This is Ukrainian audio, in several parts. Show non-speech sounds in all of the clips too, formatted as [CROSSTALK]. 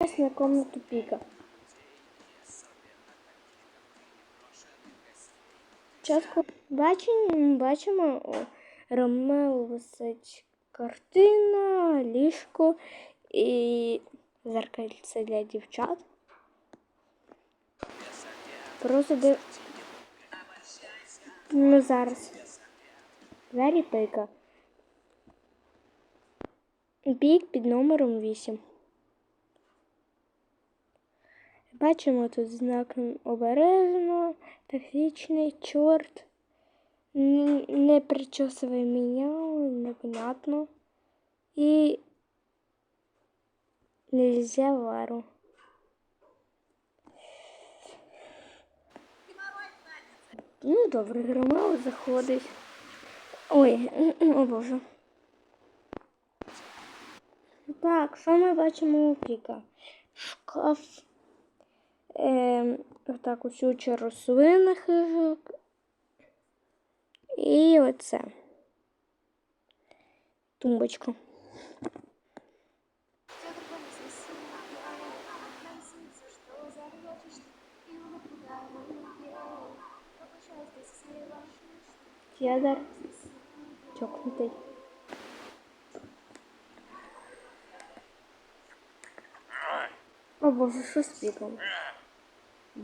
на комнату піка. Спочатку бачимо, бачимо Ромео висить картина, ліжко і зеркальце для дівчат. Просто де... Ну зараз. Двері пика. Бік під номером 8. Бачимо тут знак обережно, тактичний, чорт. Не причосовий міняв, непонятно. І нельзя вару. Ну, добре, Ромео заходить. Ой, о боже. Так, що ми бачимо у Піка? Шкаф. Ем, так, усюча рослина хижок. І оце. Тумбочка. Федор а я относился, что с моей Не,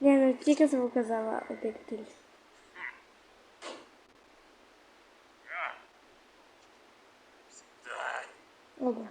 ну тільки сказала об'єктив. Оба.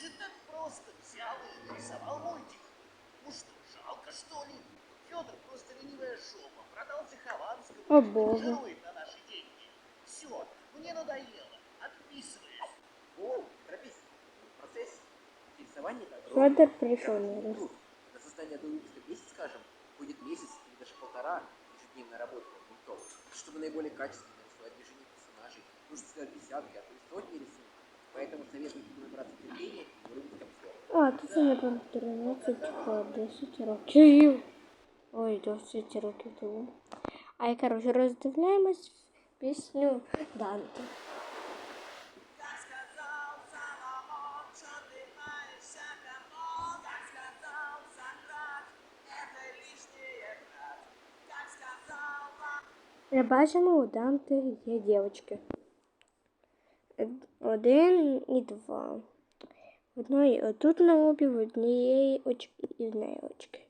Же так просто взял и нарисовал мультик. Ну что, жалко что ли? Федор просто ленивая жопа, продался Хованскому О, боже. жирует на наши деньги. Все, мне надоело. Отписываюсь. О, прописан. Процесс интересования Федор пришел на раз. На создание одного выпуска в месяц, скажем, будет месяц или даже полтора ежедневной работы над. Чтобы наиболее качественно рисовать движение персонажей, нужно сделать десятки, а то и сотни рисунков. Поэтому советую тебе набраться терпения и выработать обзор. А, тут це напевно 13 по 10 років. Ой, 10 років тому. А я, коротше, роздивляємось пісню Данте. Так сказал Соломон, что ты маешься кому? Так сказал Сократ, это лишнее, брат. Так сказал вам Я бачимо, у Данте є дівчатки. Один і два. Одної отут на лобі, в однієї очки і в неї очки.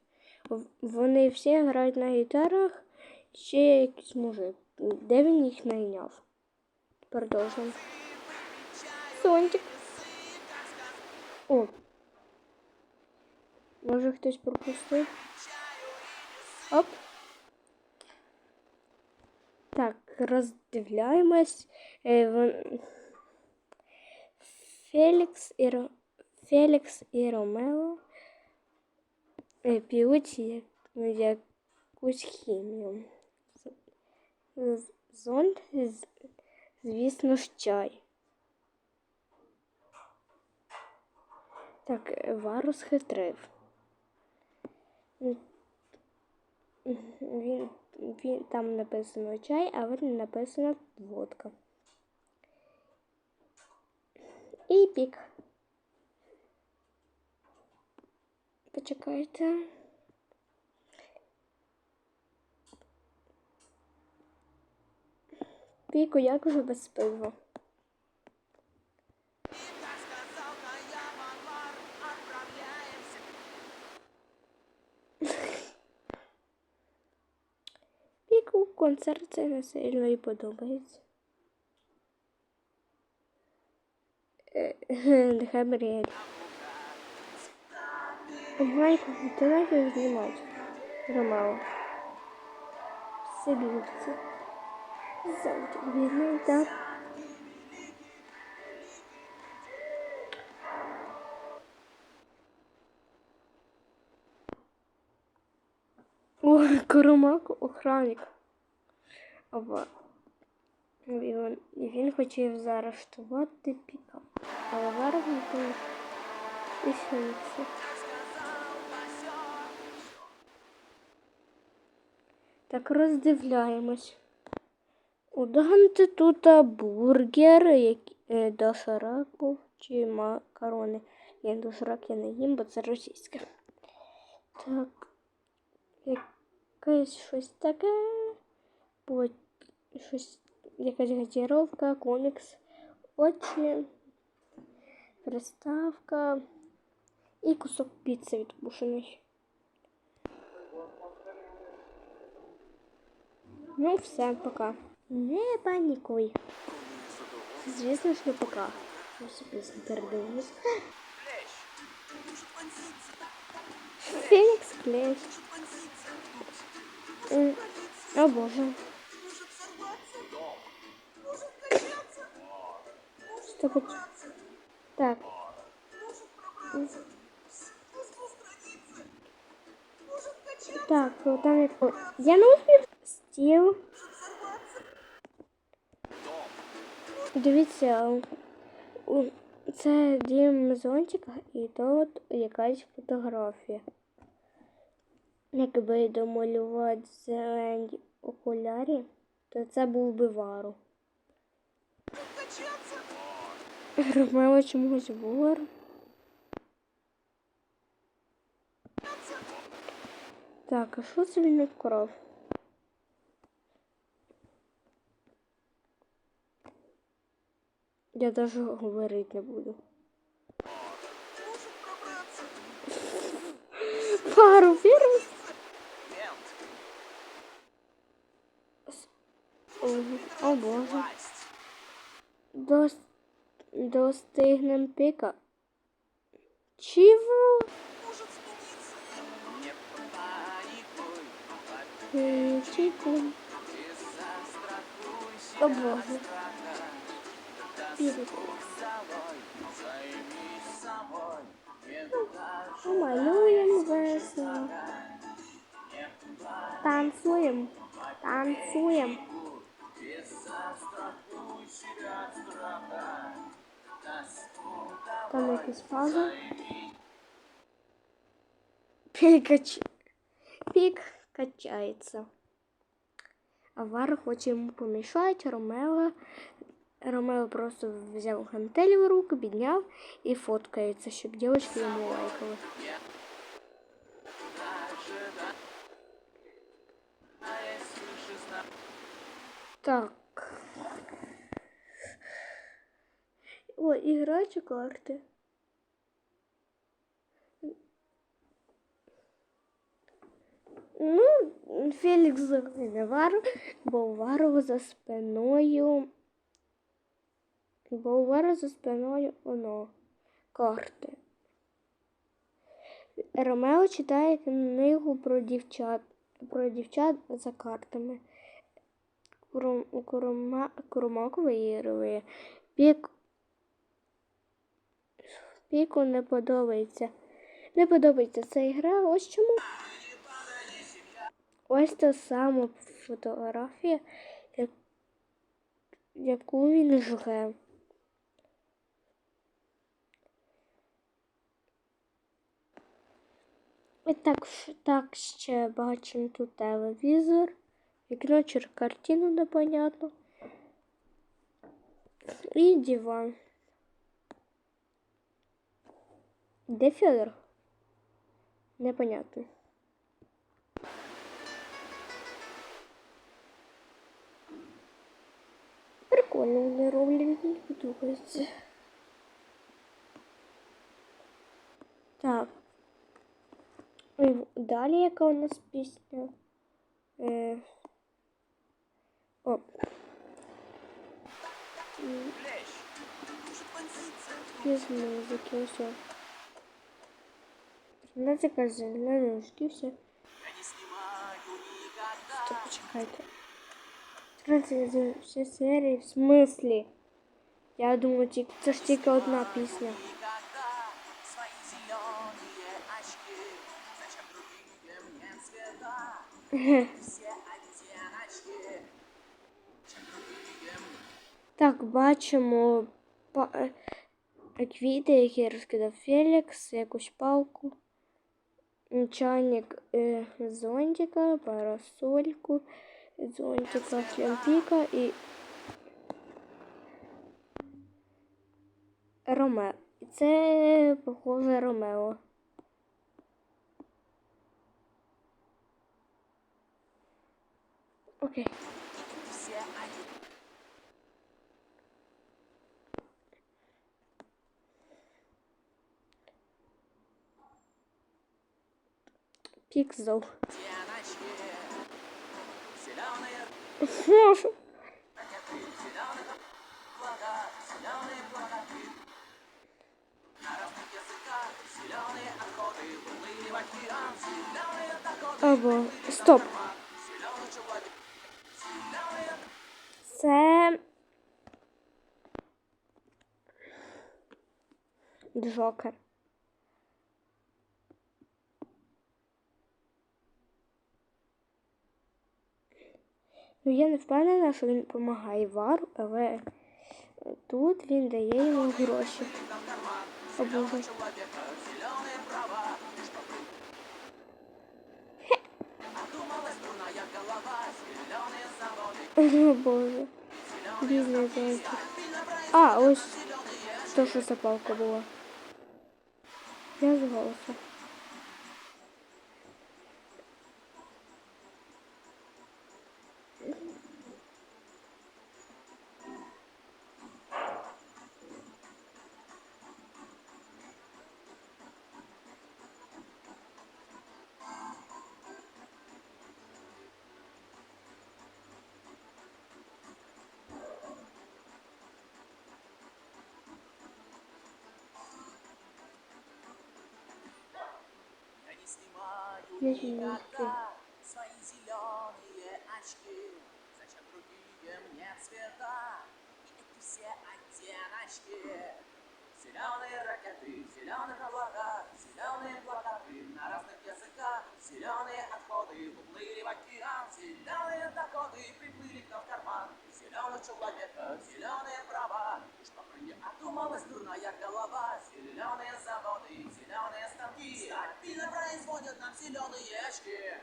Вони всі грають на гітарах, ще якийсь мужик. Де він їх найняв? Продовжуємо. Сонтик. О. Може хтось пропустив? Оп. Так, роздивляємось. Е, вон- Фелікс і, Ро... Фелікс і Ромео е, п'ють як... якусь хімію. Зонд, звісно ж, чай. Так, е, Варус хитрив. Він, він, там написано чай, а в написано водка. І пік. Почекайте. Піку, як вже без пива? Піку, концерт це не сильно і подобається. Маріель. Майку, ти наче знімати. Ромео. Сибірці. Завжди бідний, так. Ой, Коромак охранник. І він, він хотів заарештувати піка. Але не то і все. Так роздивляємось. У Данте тут бургер, який доширак був, чи макарони. Ні, доширак я не їм, бо це російське. Так. Якесь щось таке. Бо щось, якась газіровка, комікс, очі, приставка і кусок піци відпушений. Ну, все, пока. Не панікуй. Звісно ж, не пока. Я собі передивлюсь. Фенікс клещ. М, О боже. Что хоч... Так. Так, ну там як... О, Я не успів стіл. Дивіться, це дім зонтика і тут якась фотографія. Якби домалювати зелені окулярі, то це був би вару. Ромео чомусь вор. Так, а що це він вкрав? Я даже говорити не буду. Пару вірус. О, о боже. Дос... Достигнем піка. Чего? Чего? О боже. Не весело. Танцуємо. Танцуємо. Там якийсь пазл. Пікач... Пік качається. А Вара хоче йому помішати, Ромео. Ромео просто взяв гантель в руку, підняв і фоткається, щоб дівчатки йому лайкали. Так. О, іграчі карти. Ну, Фелікс не вар, бо Вару за спиною. Бо у за спиною воно карти. Ромео читає книгу про дівчат, про дівчат за картами. Куром, курома, Куромак виігрує. Пік, піку не подобається. Не подобається ця ігра. Ось чому. Ось та сама фотографія, як- яку він жре. І так, так ще бачимо тут телевізор, вікно чи картину непонятно. І диван. Де Федор? Непонятно. Прикольно вони роблять, мені подобається. Так. Далі яка у нас пісня? Е, вонзиться? Без музики, все. Музика зеленые ушки, все. Стоп, почекайте. Трансляція всі серії в смислі? Я думаю, це ж тільки одна пісня. Все [LAUGHS] Так, бачимо е, квіти, які розкидав Фелікс, якусь палку, чайник е, зонтика, парасольку, зонтика, флямпіка і Ромео. Це, похоже, Ромео. Окей. доходы. Або. Стоп. Зеленый человек, зеленые Це. Джокер. Ну, я не впевнена, що він допомагає Вару, але тут він дає йому гроші. О, Боже. человека, зеленые права. Что ты? Одумалась дурная голова, зеленые заводы, О, Боже. Бідний зонтик. А, ось то, що за палка була. Я з Зеленые? И все права, что мне одумалась дурная голова, зеленые заводы, ходят нам зеленые ящики.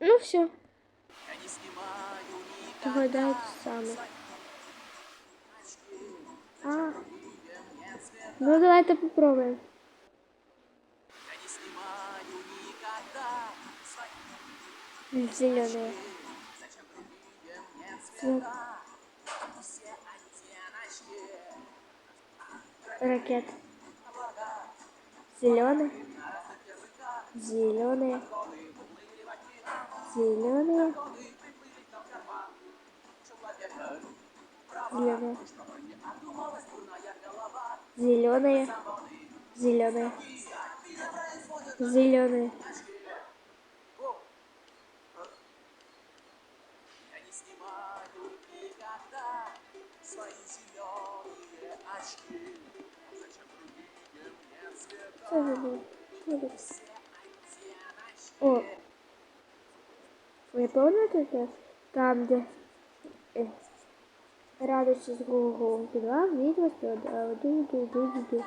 Ну все. Я не снимаю никогда. Сами. А. Ну давай это попробуем. Зеленые. Вот. Ракет. Зеленый зеленые, зеленые, зеленые, зеленые, зеленые, зеленые. Зачем другие мне цвета? О, ви пам'ятаєте? Там, де е, радості з Google 2 відео ду ду ду ду